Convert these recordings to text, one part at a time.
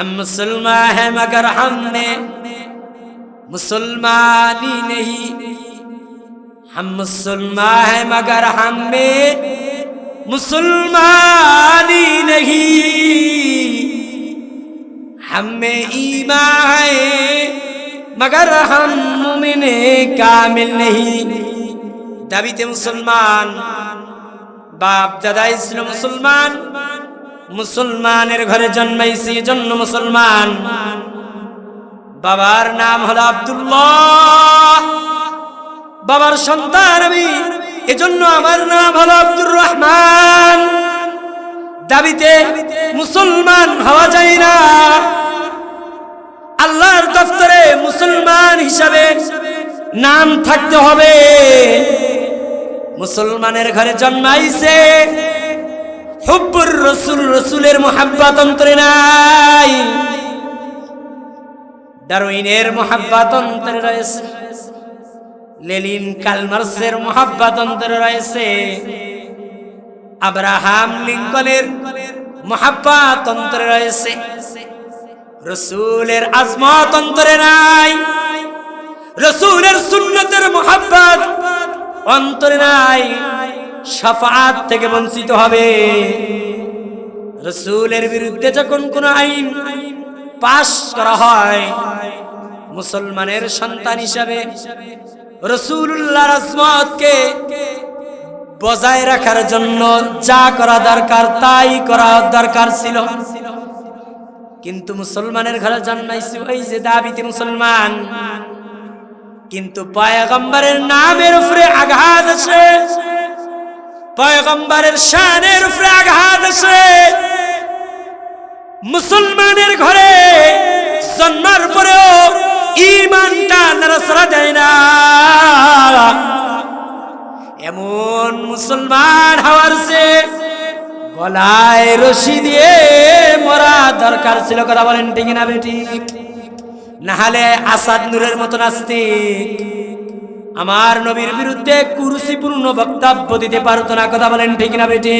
ہم مسلمان ہیں مگر ہم نے مسلمان ہی نہیں ہم مسلمان ہیں مگر ہم میں مسلمان ہی نہیں ہم میں ایمان ہے مگر ہم مومن کامل نہیں দাবিতে মুসলমান বাপ দাদা ইসলাম মুসলমান মুসলমানের ঘরে জন্মাইছি জন্য মুসলমান। বাবার নাম হলো আব্দুল্লাহ। বাবার সন্তান আমি এজন্য আমার নাম হলো আব্দুর রহমান। দাবিতে মুসলমান হওয়া যায় না। আল্লাহর দফতরে মুসলমান হিসাবে নাম থাকতে হবে। মুসলমানের ঘরে জন্মাইছে। হুব্বুর রসুল, রসুলের মোহাব্বত অন্তরে নাই। ডারউইনের মোহাব্বত অন্তরে রয়েছে। লেলিন কালমার্সের মোহাব্বত অন্তরে রয়েছে। আব্রাহাম লিঙ্কনের মোহাব্বত অন্তরে রয়েছে। রসুলের আজমত অন্তরে নাই। রসুলের সুন্নতের মোহাব্বত অন্তরে নাই। সাফাত থেকে বঞ্চিত হবে। রসুলের বিরুদ্ধে যখন কোন আইন পাশ করা হয়, মুসলমানের সন্তান হিসাবে রসুল্লাহ রসমতকে বজায় রাখার জন্য যা করা দরকার, তাই করা দরকার ছিল। কিন্তু মুসলমানের ঘরে জন্মাইছি ওই যে দাবিতে মুসলমান। কিন্তু পয়গম্বরের নামের উপরে আঘাত আছে। পয়গম্বরের শানের উপরে আঘাত আছে মুসলমানের ঘরে জন্মার পরেও ইমানটা নাড়াছড়া দেয় না। এমন মুসলমান হওয়ার সে গলায় রশি দিয়ে মরা দরকার ছিল, কথা বলেন ঠিক না বেটি নাহলে আসাদ নূরের মতো নাস্তিক আমার নবীর বিরুদ্ধে কুরুসিপূর্ণ বক্তব্য দিতে পারতো না, কথা বলেন ঠিক না বেটি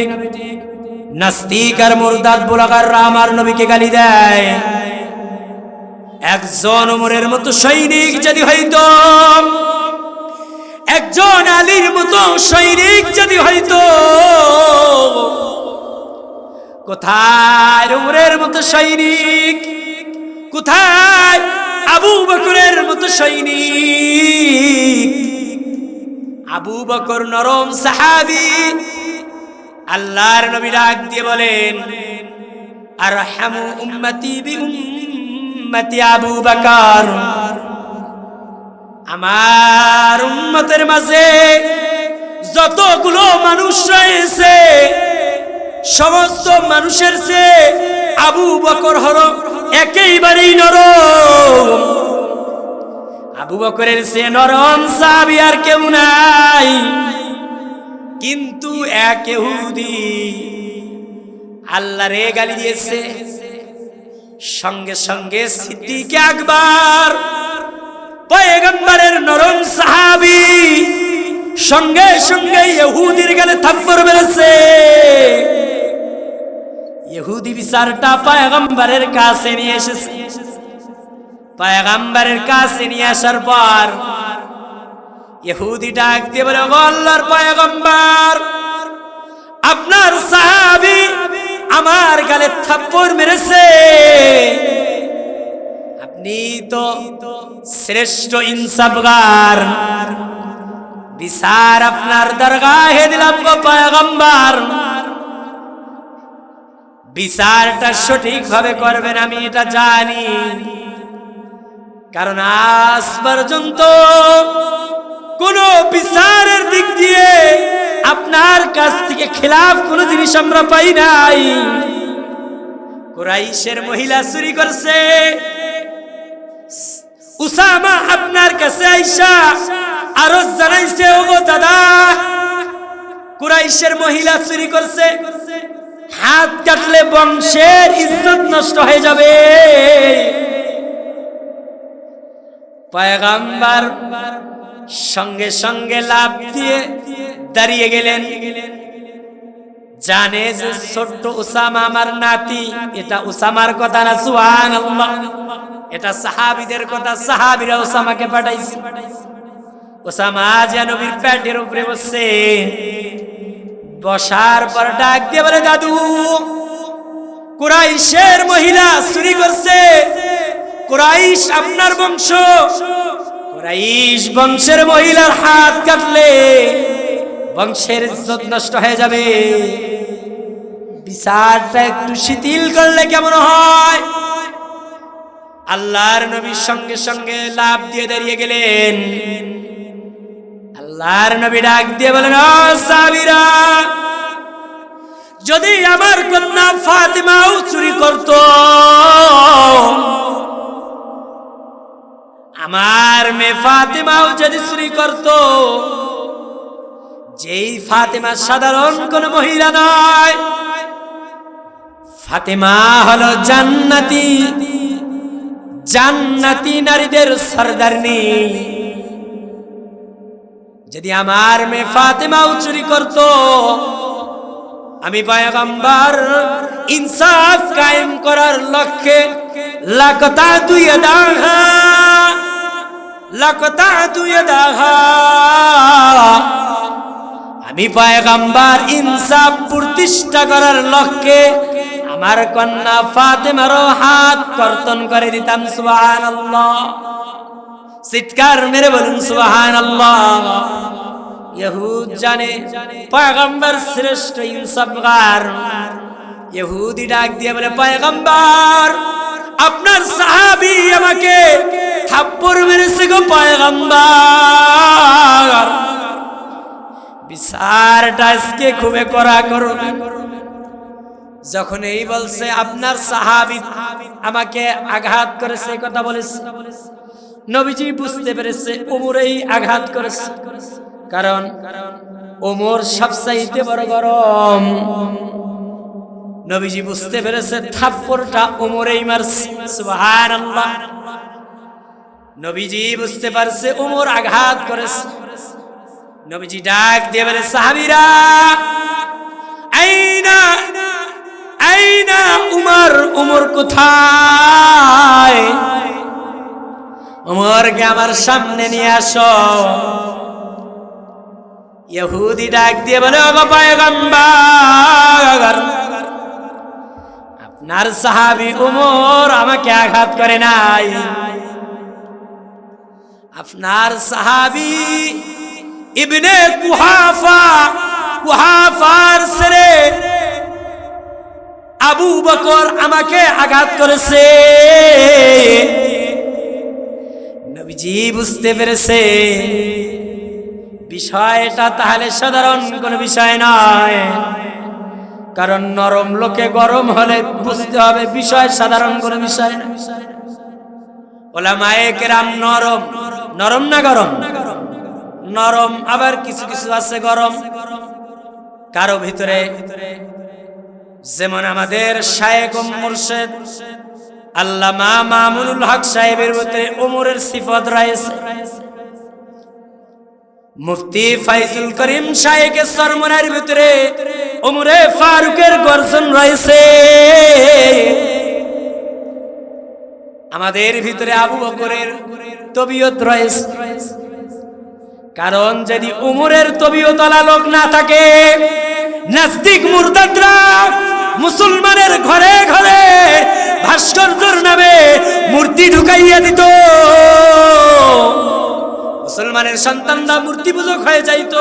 নাস্তিক আর মুরদাদ বোলাগাররা আমার নবীকে গালি দেয়। একজন ওমরের মতো সৈনিক যদি হইতো, একজন আলীর মতো সৈনিক যদি হইতো, কোথায় উমরের মতো সৈনিক? কোথায় আবু বকরের মতো সৈনিক। আবু বকর নরম সাহাবি। আল্লাহর নবী ডাক দিয়ে বলেন আর হামু উম্মতি বি উম্মতি আবু বকর। আমার উম্মতের মাঝে যতগুলো মানুষ রয়েছে, সমস্ত মানুষের সে আবু বকর হর একেবারেই নরম। আবু বকরের সে নরম সাবি আর কেউ নাই। কিন্তু এক ইহুদি আল্লাহ রে গালি দিয়েছে। সঙ্গে সঙ্গে সিদ্দিক আকবর, পয়গম্বরের নরম সাহাবি, সঙ্গে সঙ্গে ইহুদির গালে থাপ্পড় মেরেছে। ইহুদি বিচারটা পয়গম্বরের কাছে নিয়ে এসেছে। পয়গম্বরের কাছে নিয়ে আসার পর ইহুদি ডাক দিয়ে বলে, "ওগো আল্লাহর পয়গম্বর, আপনার সাহাবি আমার গালে থাপ্পড় মেরেছে। আপনি তো শ্রেষ্ঠ ইনসাফগার। বিচার আপনার দরগাহে দিলাম গো পয়গম্বর। বিচারটা সঠিকভাবে করবেন, আমি এটা জানি। কারণ আজ পর্যন্ত কোন বিচারের দিক দিয়ে আপনার কাছ থেকে খেলাফ কোন জিনিস আমরা পাই নাই। কুরাইশের মহিলা চুরি করছে। উসামা আপনার কাছে আইসা আরও জানাইছে, ওগো দাদা, কুরাইশের মহিলা চুরি করছে। হাত কাটলে বংশের ইজ্জত নষ্ট হয়ে যাবে। পয়গাম্বার সঙ্গে সঙ্গে লাভ দিয়ে দাঁড়িয়ে গেলেন। জানে যে ছোট্ট উসামা আমার নাতি, এটা ওসামার কথা না সুহান এটা সাহাবিদের কথা, সাহাবিরা ওসামাকে পাঠাইছে। ওসামা যে নবীর প্যাটের উপরে বসছে। বসার পর ডাক দিয়ে বলে, দাদু, কুরাইশের মহিলা চুরি করছে। কুরাইশ আপনার বংশ। কুরাইশ বংশের মহিলার হাত কাটলে বংশের ইজ্জত নষ্ট হয়ে যাবে। বিচারটা একটু শিথিল করলে কেমন হয়? আল্লাহর নবীর সঙ্গে সঙ্গে লাভ দিয়ে দাঁড়িয়ে গেলেন। আল্লাহর নবী ডাক দিয়ে বলেন, "ও সাবিরা, যদি আমার কন্যা ফাতিমাও চুরি করত, আমার মেয়ে ফাতিমাও যদি চুরি করত, যেই ফাতিমা সাধারণ কোন মহিলা নয়, ফাতিমা হলো জান্নাতি জান্নাতি নারীদের সর্দারনি। যদি আমার মেয়ে ফাতেমাও চুরি করত, আমি পয়গম্বর ইনসাফ কায়েম করার লক্ষ্যে লাকতা দুই দাহা, লাকতা দুই দাহা। আমি পয়গম্বর ইনসাফ প্রতিষ্ঠা করার লক্ষ্যে আমার কন্যা ফাতেমারও হাত কর্তন করে দিতাম, সুবহানাল্লাহ। চিৎকার মেরে বলুন সুবাহান আল্লাহ ইহুদ জানে, পয়গম্বর শ্রেষ্ঠ ইনসাফগার ইহুদি ডাক দিয়ে বলে, পয়গম্বর, আপনার সাহাবী আমাকে থাপ্পড় মেরেছে গো পয়গম্বর। বিচারটা আজকে খুবই করা করো যখন এই বলছে, আপনার সাহাবী আমাকে আঘাত করেছে, এই কথা বলেছে। নবীজি বুঝতে পেরেছে ওমরেই আঘাত করেছে। কারণ ওমর সবচাইতে বড় গরম। নবীজি বুঝতে পেরেছে, থাপ্পড়টা ওমরেই মারছে। সুবহানাল্লাহ। নবীজি বুঝতে পারছে ওমর আঘাত করেছে। নবীজি ডাক দিয়ে বলে, সাহাবীরা, আইনা আইনা উমর উমর কোথায়? উমরকে আমার সামনে নিয়ে আসো। ইহুদি ডাক দিয়ে বলে আপনার সাহাবী উমর আমাকে আঘাত করে নাই। আপনার সাহাবী ইবনে কুহাফা, কুহাফার সেরে আবু বকর আমাকে আঘাত করেছে। নবীজি বুঝতে পেরেছে। বিষয়টা তাহলে সাধারণ কোনো বিষয় নয়। কারণ নরম লোকে গরম হলে বুঝতে হবে বিষয় সাধারণ কোনো বিষয় না। ওলামায়ে কেরাম নরম। নরম না গরম? নরম আবার কিছু কিছু আছে গরম। কারও ভিতরে যেমন আমাদের শায়েক মুর্শেদ আল্লামা মামুনুল হক সাহেবের ভিতরে ওমরের সিফত রয়েছে। মুফতি ফাইজুল করিম শাহেকের সরমনার ভিতরে ওমরে ফারুকের গর্জন রয়েছে। আমাদের ভিতরে আবু বকরের তবিয়ত রয়েছে। কারণ যদি উমরের তবিয়তলা লোক না থাকে, নাস্তিক মুরতাদরা মুসলমানের ঘরে ঘরে ভাস্কর্যর নামে মূর্তি ঢুকাইয়া দিত। মুসলমানের সন্তানরা মূর্তি পূজক হয়ে যাইত।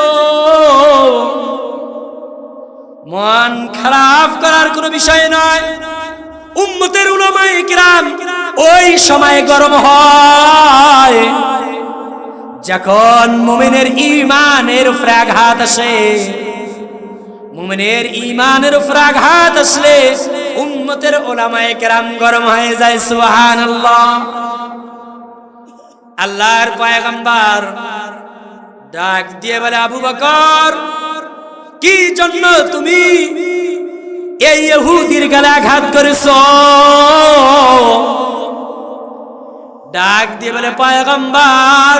মন খারাপ করার কোনো বিষয় নয়। উম্মতের উলামায়ে কিরাম ওই সময় গরম হয়। যখন মুমিনের ইমানের উপরে আঘাত আসে মুমিনের ইমানের উপরে আঘাত আসলে উম্মতের ওলামায়ে কেরাম গরম হয়ে যায়, সুবহানাল্লাহ। আল্লাহর পয়গম্বর ডাক দিয়ে বলে, আবু বকর, কি জন্য তুমি এই ইহুদির গালে আঘাত করেছ? ডাক দিয়ে বলে, পয়গম্বর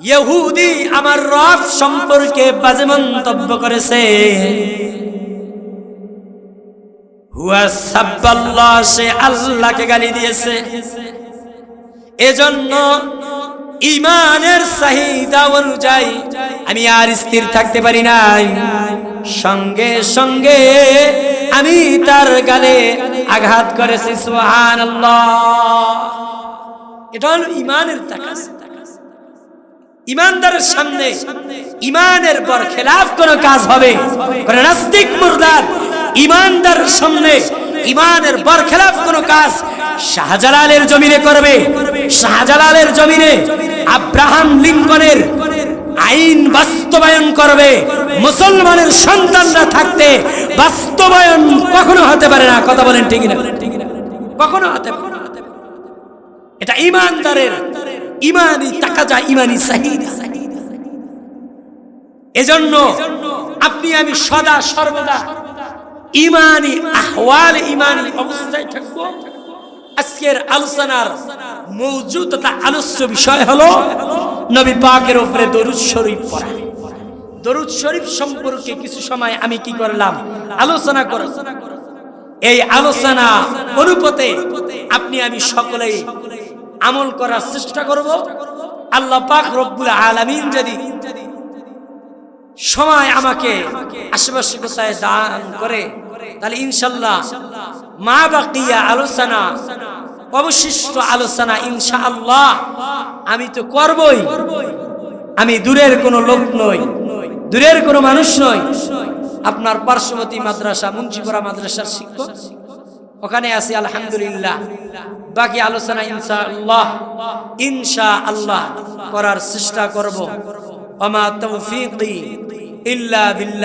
ইহুদি আমার রব সম্পর্কে বাজে মন্তব্য করেছে। সে আল্লাহকে গালি দিয়েছে। এজন্য ইমানের চাহিদা অনুযায়ী আমি আর স্থির থাকতে পারি নাই। সঙ্গে সঙ্গে আমি তার গালে আঘাত করেছি, সুবহানাল্লাহ। এটা হলো ইমানের তাকাজ ইমানদারের সামনে ইমানের পর খেলাফ কোন কাজ হবে? নাস্তিক মুরদার ইমানদার সামনে ইমানের পর খেলাফ কোন কাজ শাহজালালের জমিনে করবে? শাহজালালের জমিনে আব্রাহাম লিঙ্কনের আইন বাস্তবায়ন করবে। মুসলমানের সন্তানরা থাকতে বাস্তবায়ন কখনো হতে পারে না। কথা বলেন ঠিক না কখনো হতে পারে এটা ইমানদারের ইমানি তাকাজা ইমানি চাহিদা এজন্য আপনি আমি সদা সর্বদা ইমানি আহওয়াল ইমানি অবস্থায় থাকব। আজকের আলোচনার মৌজুদ তথা আলোচ্য বিষয় হলো নবী পাকের উপরে দরুদ শরীফ পড়া। দরুদ শরীফ সম্পর্কে কিছু সময় আমি কি করলাম? আলোচনা কর এই আলোচনা অনুপতে আপনি আমি সকলেই আমল করার চেষ্টা করব। আল্লাহ পাক রব্বুল আলামিন যদি সময় আমাকে আশেপাশে কোথায় দান করে, তাহলে ইনশাল্লাহ মা বাকিয়া আলোচনা, অবশিষ্ট আলোচনা ইনশাআল্লাহ আমি তো করবই। আমি দূরের কোনো লোক নই, দূরের কোনো মানুষ নই। আপনার পার্শ্ববর্তী মাদ্রাসা মুন্সিপাড়া মাদ্রাসার শিক্ষক। ওখানে আছে, আলহামদুলিল্লাহ। বাকি আলোচনা ইনশা আল্লাহ ইনশা আল্লাহ করার চেষ্টা করব। অমা তৌফিকি ইল্লা বিল্লাহ।